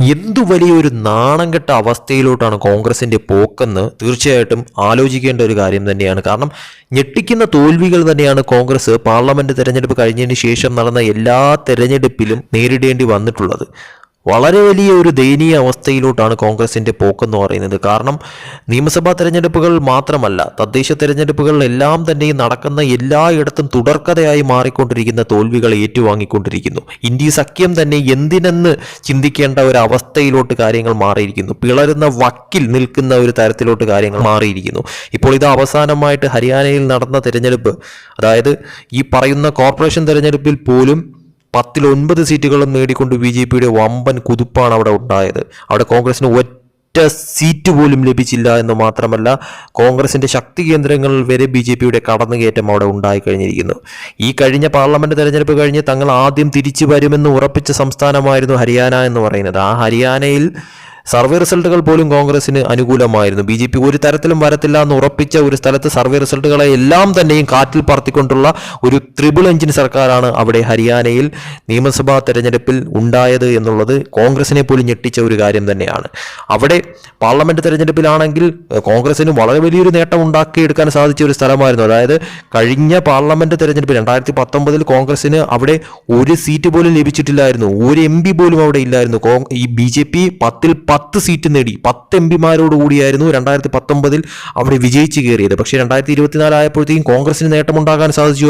എന്തു വലിയൊരു നാണം കെട്ട അവസ്ഥയിലോട്ടാണ് കോൺഗ്രസിന്റെ പോക്കെന്ന് തീർച്ചയായിട്ടും ആലോചിക്കേണ്ട ഒരു കാര്യം തന്നെയാണ്. കാരണം ഞെട്ടിക്കുന്ന തോൽവികൾ തന്നെയാണ് കോൺഗ്രസ് പാർലമെന്റ് തെരഞ്ഞെടുപ്പ് കഴിഞ്ഞതിന് ശേഷം നടന്ന എല്ലാ തെരഞ്ഞെടുപ്പിലും നേരിടേണ്ടി വന്നിട്ടുള്ളത്. വളരെ വലിയ ഒരു ദയനീയ അവസ്ഥയിലോട്ടാണ് കോൺഗ്രസിന്റെ പോക്കെന്ന് പറയുന്നത്. കാരണം നിയമസഭാ തെരഞ്ഞെടുപ്പുകൾ മാത്രമല്ല തദ്ദേശ തെരഞ്ഞെടുപ്പുകൾ എല്ലാം തന്നെ നടക്കുന്ന എല്ലായിടത്തും തുടർക്കഥയായി മാറിക്കൊണ്ടിരിക്കുന്ന തോൽവികൾ ഏറ്റുവാങ്ങിക്കൊണ്ടിരിക്കുന്നു. ഇന്ത്യ സഖ്യം തന്നെ എന്തിനെന്ന് ചിന്തിക്കേണ്ട ഒരു അവസ്ഥയിലോട്ട് കാര്യങ്ങൾ മാറിയിരിക്കുന്നു. പിളരുന്ന വക്കിൽ നിൽക്കുന്ന ഒരു തരത്തിലോട്ട് കാര്യങ്ങൾ മാറിയിരിക്കുന്നു. ഇപ്പോൾ ഇത് അവസാനമായിട്ട് ഹരിയാനയിൽ നടന്ന തെരഞ്ഞെടുപ്പ് അതായത് ഈ പറയുന്ന കോർപ്പറേഷൻ തെരഞ്ഞെടുപ്പിൽ പോലും പത്തിൽ ഒൻപത് സീറ്റുകളും നേടിക്കൊണ്ട് ബി ജെ പിയുടെ വമ്പൻ കുതിപ്പാണ് അവിടെ ഉണ്ടായത്. അവിടെ കോൺഗ്രസിന് ഒറ്റ സീറ്റ് പോലും ലഭിച്ചില്ല എന്ന് മാത്രമല്ല കോൺഗ്രസിന്റെ ശക്തി കേന്ദ്രങ്ങളിൽ വരെ ബി ജെ പിയുടെ കടന്നുകയറ്റം അവിടെ ഉണ്ടായി കഴിഞ്ഞിരിക്കുന്നു. ഈ കഴിഞ്ഞ പാർലമെന്റ് തെരഞ്ഞെടുപ്പ് കഴിഞ്ഞ് തങ്ങൾ ആദ്യം തിരിച്ചു വരുമെന്ന് ഉറപ്പിച്ച സംസ്ഥാനമായിരുന്നു ഹരിയാന എന്ന് പറയുന്നത്. ആ ഹരിയാനയിൽ സർവേ റിസൾട്ടുകൾ പോലും കോൺഗ്രസിന് അനുകൂലമായിരുന്നു. ബി ജെ പി ഒരു തരത്തിലും വരത്തില്ല എന്ന് ഉറപ്പിച്ച ഒരു സ്ഥലത്ത് സർവേ റിസൾട്ടുകളെ എല്ലാം തന്നെയും കാറ്റിൽ പറത്തിക്കൊണ്ടുള്ള ഒരു ത്രിപിൾ എഞ്ചിൻ സർക്കാരാണ് അവിടെ ഹരിയാനയിൽ നിയമസഭാ തെരഞ്ഞെടുപ്പിൽ ഉണ്ടായത് എന്നുള്ളത് കോൺഗ്രസിനെ പോലും ഞെട്ടിച്ച ഒരു കാര്യം തന്നെയാണ്. അവിടെ പാർലമെന്റ് തെരഞ്ഞെടുപ്പിലാണെങ്കിൽ കോൺഗ്രസിന് വളരെ വലിയൊരു നേട്ടം ഉണ്ടാക്കിയെടുക്കാൻ സാധിച്ച ഒരു സ്ഥലമായിരുന്നു. അതായത് കഴിഞ്ഞ പാർലമെന്റ് തെരഞ്ഞെടുപ്പിൽ രണ്ടായിരത്തി പത്തൊമ്പതിൽ കോൺഗ്രസിന് അവിടെ ഒരു സീറ്റ് പോലും ലഭിച്ചിട്ടില്ലായിരുന്നു. ഒരു എം പോലും അവിടെ ഇല്ലായിരുന്നു. ഈ ബി ജെ പി പത്തിൽ പത്ത് സീറ്റ് നേടി. പത്ത് എം പിമാരോട് കൂടിയായിരുന്നു രണ്ടായിരത്തി പത്തൊമ്പതിൽ അവിടെ വിജയിച്ച് കയറിയത്. പക്ഷേ രണ്ടായിരത്തി ഇരുപത്തിനാല് ആയപ്പോഴത്തേക്കും കോൺഗ്രസിന് നേട്ടമുണ്ടാകാൻ സാധിച്ചു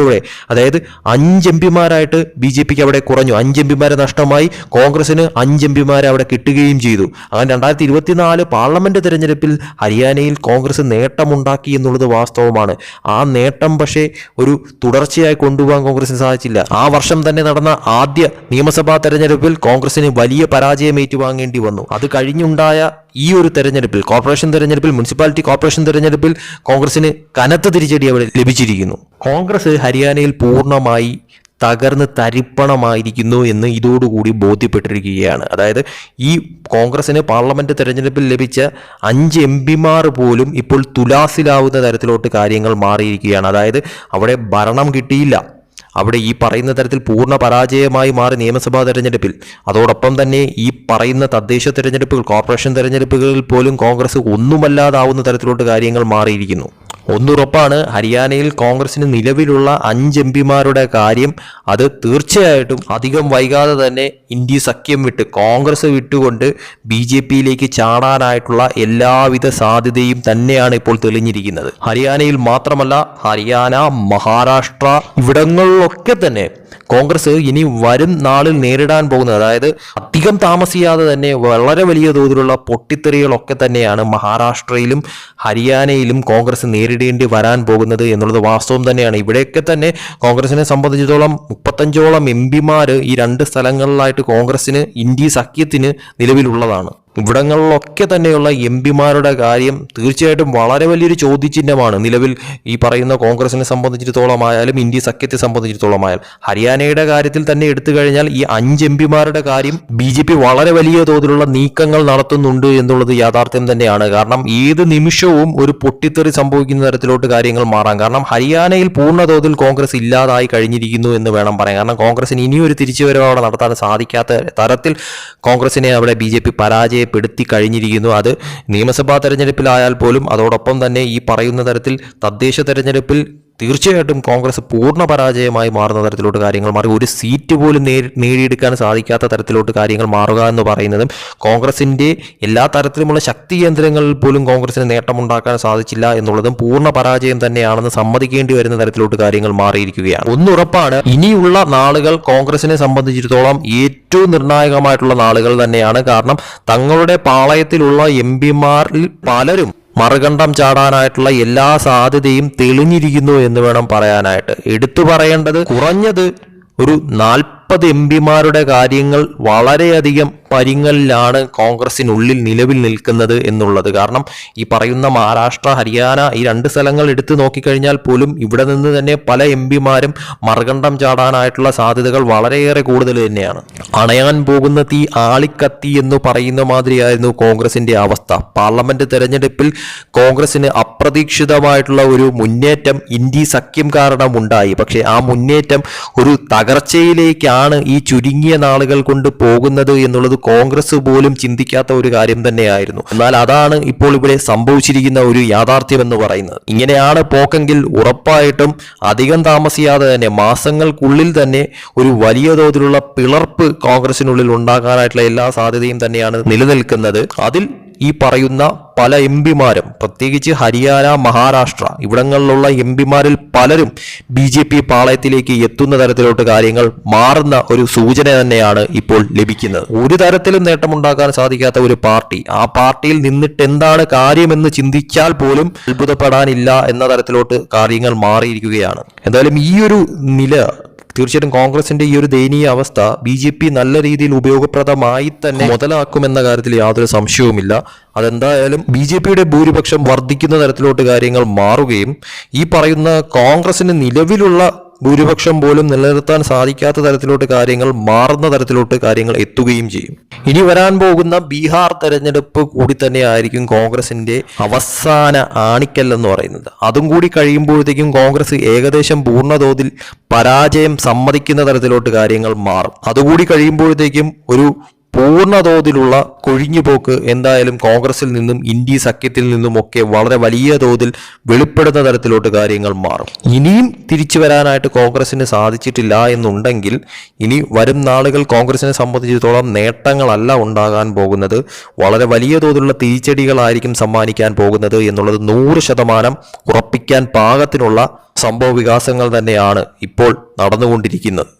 അതായത് അഞ്ച് എം പിമാരായിട്ട് ബി ജെ പിക്ക് അവിടെ കുറഞ്ഞു. അഞ്ച് എം പിമാരെ നഷ്ടമായി. കോൺഗ്രസിന് അഞ്ച് എം പിമാരെ അവിടെ കിട്ടുകയും ചെയ്തു. അങ്ങനെ രണ്ടായിരത്തി ഇരുപത്തിനാല് പാർലമെന്റ് തെരഞ്ഞെടുപ്പിൽ ഹരിയാനയിൽ കോൺഗ്രസ് നേട്ടമുണ്ടാക്കി എന്നുള്ളത് വാസ്തവമാണ്. ആ നേട്ടം പക്ഷേ ഒരു തുടർച്ചയായി കൊണ്ടുപോകാൻ കോൺഗ്രസിന് സാധിച്ചില്ല. ആ വർഷം തന്നെ നടന്ന ആദ്യ നിയമസഭാ തെരഞ്ഞെടുപ്പിൽ കോൺഗ്രസിന് വലിയ പരാജയം ഏറ്റുവാങ്ങേണ്ടി വന്നു. അത് കഴിഞ്ഞുണ്ടായ ഈ ഒരു തെരഞ്ഞെടുപ്പിൽ കോർപ്പറേഷൻ തെരഞ്ഞെടുപ്പിൽ മുനിസിപ്പാലിറ്റി കോർപ്പറേഷൻ തെരഞ്ഞെടുപ്പിൽ കോൺഗ്രസിന് കനത്ത തിരിച്ചടി അവിടെ ലഭിച്ചിരിക്കുന്നു. കോൺഗ്രസ് ഹരിയാനയിൽ പൂർണമായി തകർന്ന് തരിപ്പണമായിരിക്കുന്നു എന്ന് ഇതോടുകൂടി ബോധ്യപ്പെട്ടിരിക്കുകയാണ്. അതായത് ഈ കോൺഗ്രസിന് പാർലമെന്റ് തെരഞ്ഞെടുപ്പിൽ ലഭിച്ച അഞ്ച് എം പിമാർ പോലും ഇപ്പോൾ തുലാസിലാവുന്ന തരത്തിലോട്ട് കാര്യങ്ങൾ മാറിയിരിക്കുകയാണ്. അതായത് അവിടെ ഭരണം കിട്ടിയില്ല. അവിടെ ഈ പറയുന്ന തരത്തിൽ പൂർണ പരാജയമായി മാറി നിയമസഭാ തെരഞ്ഞെടുപ്പിൽ. അതോടൊപ്പം തന്നെ ഈ പറയുന്ന തദ്ദേശ തെരഞ്ഞെടുപ്പുകൾ കോർപ്പറേഷൻ തെരഞ്ഞെടുപ്പുകളിൽ പോലും കോൺഗ്രസ് ഒന്നുമല്ലാതാവുന്ന തരത്തിലോട്ട് കാര്യങ്ങൾ മാറിയിരിക്കുന്നു. ഒന്നുറപ്പാണ് ഹരിയാനയിൽ കോൺഗ്രസിന് നിലവിലുള്ള അഞ്ച് എം പിമാരുടെ കാര്യം അത് തീർച്ചയായിട്ടും അധികം വൈകാതെ തന്നെ ഇന്ത്യ സഖ്യം വിട്ട് കോൺഗ്രസ് വിട്ടുകൊണ്ട് ബി ജെ പിയിലേക്ക് ചാടാനായിട്ടുള്ള എല്ലാവിധ സാധ്യതയും തന്നെയാണ് ഇപ്പോൾ തെളിഞ്ഞിരിക്കുന്നത്. ഹരിയാനയിൽ മാത്രമല്ല ഹരിയാന മഹാരാഷ്ട്ര ഇവിടങ്ങളിലൊക്കെ തന്നെ കോൺഗ്രസ് ഇനി വരും നാളിൽ നേരിടാൻ പോകുന്നത്. അതായത് അധികം താമസിയാതെ തന്നെ വളരെ വലിയ തോതിലുള്ള പൊട്ടിത്തെറികളൊക്കെ തന്നെയാണ് മഹാരാഷ്ട്രയിലും ഹരിയാനയിലും കോൺഗ്രസ് നേരിടേണ്ടി വരാൻ പോകുന്നത് എന്നുള്ളത് വാസ്തവം തന്നെയാണ്. ഇവിടെയൊക്കെ തന്നെ കോൺഗ്രസിനെ സംബന്ധിച്ചിടത്തോളം മുപ്പത്തഞ്ചോളം എം പിമാർ ഈ രണ്ട് സ്ഥലങ്ങളിലായിട്ട് കോൺഗ്രസിന് ഇന്ത്യ സഖ്യത്തിന് നിലവിലുള്ളതാണ്. ഇവിടങ്ങളിലൊക്കെ തന്നെയുള്ള എം പിമാരുടെ കാര്യം തീർച്ചയായിട്ടും വളരെ വലിയൊരു ചോദ്യചിഹ്നമാണ്. നിലവിൽ ഈ പറയുന്ന കോൺഗ്രസിനെ സംബന്ധിച്ചിടത്തോളം ആയാലും ഇന്ത്യ സഖ്യത്തെ സംബന്ധിച്ചിടത്തോളം ആയാലും ഹരിയാനയുടെ കാര്യത്തിൽ തന്നെ എടുത്തു കഴിഞ്ഞാൽ ഈ അഞ്ച് എം പിമാരുടെ കാര്യം ബി ജെ പി വളരെ വലിയ തോതിലുള്ള നീക്കങ്ങൾ നടത്തുന്നുണ്ട് എന്നുള്ളത് യാഥാർത്ഥ്യം തന്നെയാണ്. കാരണം ഏത് നിമിഷവും ഒരു പൊട്ടിത്തെറി സംഭവിക്കുന്ന തരത്തിലോട്ട് കാര്യങ്ങൾ മാറാം. കാരണം ഹരിയാനയിൽ പൂർണ തോതിൽ കോൺഗ്രസ് ഇല്ലാതായി കഴിഞ്ഞിരിക്കുന്നു എന്ന് വേണം പറയാൻ. കാരണം കോൺഗ്രസിന് ഇനിയൊരു തിരിച്ചുവരവ് അവിടെ നടത്താൻ സാധിക്കാത്ത തരത്തിൽ കോൺഗ്രസിനെ അവിടെ ബി ജെ പി പരാജയപ്പെടുത്തി കഴിഞ്ഞിരിക്കുന്നു. അത് നിയമസഭാ തെരഞ്ഞെടുപ്പിലായാൽ പോലും അതോടൊപ്പം തന്നെ ഈ പറയുന്ന തരത്തിൽ തദ്ദേശ തെരഞ്ഞെടുപ്പിൽ തീർച്ചയായിട്ടും കോൺഗ്രസ് പൂർണ പരാജയമായി മാറുന്ന തരത്തിലോട്ട് കാര്യങ്ങൾ മാറി. ഒരു സീറ്റ് പോലും നേടി നേടിയെടുക്കാൻ സാധിക്കാത്ത തരത്തിലോട്ട് കാര്യങ്ങൾ മാറുക എന്ന് പറയുന്നതും കോൺഗ്രസിന്റെ എല്ലാ തരത്തിലുമുള്ള ശക്തി കേന്ദ്രങ്ങളിൽ പോലും കോൺഗ്രസിന് നേട്ടമുണ്ടാക്കാൻ സാധിച്ചില്ല എന്നുള്ളതും പൂർണ പരാജയം തന്നെയാണെന്ന് സമ്മതിക്കേണ്ടി വരുന്ന തരത്തിലോട്ട് കാര്യങ്ങൾ മാറിയിരിക്കുകയാണ്. ഒന്നുറപ്പാണ് ഇനിയുള്ള നാളുകൾ കോൺഗ്രസിനെ സംബന്ധിച്ചിടത്തോളം ഏറ്റവും നിർണായകമായിട്ടുള്ള നാളുകൾ തന്നെയാണ്. കാരണം തങ്ങളുടെ പാളയത്തിലുള്ള എം പിമാരിൽ പലരും മറുകണ്ഠം ചാടാനായിട്ടുള്ള എല്ലാ സാധ്യതയും തെളിഞ്ഞിരിക്കുന്നു എന്ന് വേണം പറയാനായിട്ട്. എടുത്തു പറയേണ്ടത് കുറഞ്ഞത് ഒരു നാൽപ്പത് എം പിമാരുടെ കാര്യങ്ങൾ വളരെയധികം പരിങ്ങലിലാണ് കോൺഗ്രസിനുള്ളിൽ നിലവിൽ നിൽക്കുന്നത് എന്നുള്ളത്. കാരണം ഈ പറയുന്ന മഹാരാഷ്ട്ര ഹരിയാന ഈ രണ്ട് സ്ഥലങ്ങൾ എടുത്തു നോക്കിക്കഴിഞ്ഞാൽ പോലും ഇവിടെ നിന്ന് തന്നെ പല എം പിമാരും മറുകണ്ഠം ചാടാനായിട്ടുള്ള സാധ്യതകൾ വളരെയേറെ കൂടുതൽ തന്നെയാണ്. അണയാൻ പോകുന്ന തീ ആളിക്കത്തി എന്ന് പറയുന്ന മാതിരിയായിരുന്നു കോൺഗ്രസിന്റെ അവസ്ഥ. പാർലമെന്റ് തെരഞ്ഞെടുപ്പിൽ കോൺഗ്രസിന് അപ്രതീക്ഷിതമായിട്ടുള്ള ഒരു മുന്നേറ്റം ഇന്ത്യ സഖ്യം കാരണം ഉണ്ടായി. പക്ഷേ ആ മുന്നേറ്റം ഒരു തകർച്ചയിലേക്കാണ് ഈ ചുരുങ്ങിയ നാളുകൾ കൊണ്ട് പോകുന്നത് എന്നുള്ളത് കോൺഗ്രസ് പോലും ചിന്തിക്കാത്ത ഒരു കാര്യം തന്നെയായിരുന്നു. എന്നാൽ അതാണ് ഇപ്പോൾ ഇവിടെ സംഭവിച്ചിരിക്കുന്ന ഒരു യാഥാർത്ഥ്യം എന്ന് പറയുന്നത്. ഇങ്ങനെയാണ് പോക്കെങ്കിൽ ഉറപ്പായിട്ടും അധികം താമസിയാതെ തന്നെ മാസങ്ങൾക്കുള്ളിൽ തന്നെ ഒരു വലിയ തോതിലുള്ള പിളർപ്പ് കോൺഗ്രസിനുള്ളിൽ ഉണ്ടാകാനായിട്ടുള്ള എല്ലാ സാധ്യതയും തന്നെയാണ് നിലനിൽക്കുന്നത്. അതിൽ ഈ പറയുന്ന പല എം പിമാരും പ്രത്യേകിച്ച് ഹരിയാന മഹാരാഷ്ട്ര ഇവിടങ്ങളിലുള്ള എം പിമാരിൽ പലരും ബി ജെ പി പാളയത്തിലേക്ക് എത്തുന്ന തരത്തിലോട്ട് കാര്യങ്ങൾ മാറുന്ന ഒരു സൂചന തന്നെയാണ് ഇപ്പോൾ ലഭിക്കുന്നത്. ഒരു തരത്തിലും നേട്ടമുണ്ടാക്കാൻ സാധിക്കാത്ത ഒരു പാർട്ടി ആ പാർട്ടിയിൽ നിന്നിട്ട് എന്താണ് കാര്യമെന്ന് ചിന്തിച്ചാൽ പോലും അത്ഭുതപ്പെടാനില്ല എന്ന തരത്തിലോട്ട് കാര്യങ്ങൾ മാറിയിരിക്കുകയാണ്. എന്തായാലും ഈ ഒരു നില തീർച്ചയായിട്ടും കോൺഗ്രസിന്റെ ഈ ഒരു ദയനീയ അവസ്ഥ ബി ജെ പി നല്ല രീതിയിൽ ഉപയോഗപ്രദമായി തന്നെ മുതലാക്കുമെന്ന കാര്യത്തിൽ യാതൊരു സംശയവുമില്ല. അതെന്തായാലും ബി ജെ പിയുടെ ഭൂരിപക്ഷം വർദ്ധിക്കുന്ന തരത്തിലോട്ട് കാര്യങ്ങൾ മാറുകയും ഈ പറയുന്ന കോൺഗ്രസിന് നിലവിലുള്ള ഭൂരിപക്ഷം പോലും നിലനിർത്താൻ സാധിക്കാത്ത തരത്തിലോട്ട് കാര്യങ്ങൾ മാറുന്ന തരത്തിലോട്ട് കാര്യങ്ങൾ എത്തുകയും ചെയ്യും. ഇനി വരാൻ പോകുന്ന ബീഹാർ തെരഞ്ഞെടുപ്പ് കൂടി തന്നെ ആയിരിക്കും കോൺഗ്രസിന്റെ അവസാന ആണിക്കല്ലെന്ന് പറയുന്നത്. അതും കൂടി കഴിയുമ്പോഴത്തേക്കും കോൺഗ്രസ് ഏകദേശം പൂർണതോതിൽ പരാജയം സമ്മതിക്കുന്ന തരത്തിലോട്ട് കാര്യങ്ങൾ മാറും. അതുകൂടി കഴിയുമ്പോഴത്തേക്കും ഒരു പൂർണതോതിലുള്ള കൊഴിഞ്ഞുപോക്ക് എന്തായാലും കോൺഗ്രസിൽ നിന്നും ഇന്ത്യ സഖ്യത്തിൽ നിന്നും ഒക്കെ വളരെ വലിയ തോതിൽ വെളിപ്പെടുന്ന തരത്തിലോട്ട് കാര്യങ്ങൾ മാറും. ഇനിയും തിരിച്ചു വരാനായിട്ട് കോൺഗ്രസിന് സാധിച്ചിട്ടില്ല എന്നുണ്ടെങ്കിൽ ഇനി വരും നാളുകൾ കോൺഗ്രസിനെ സംബന്ധിച്ചിടത്തോളം നേട്ടങ്ങളല്ല ഉണ്ടാകാൻ പോകുന്നത്. വളരെ വലിയ തോതിലുള്ള തിരിച്ചടികളായിരിക്കും സമ്മാനിക്കാൻ പോകുന്നത് എന്നുള്ളത് നൂറ് ശതമാനം ഉറപ്പിക്കാൻ പാകത്തിനുള്ള സംഭവ വികാസങ്ങൾ തന്നെയാണ് ഇപ്പോൾ നടന്നുകൊണ്ടിരിക്കുന്നത്.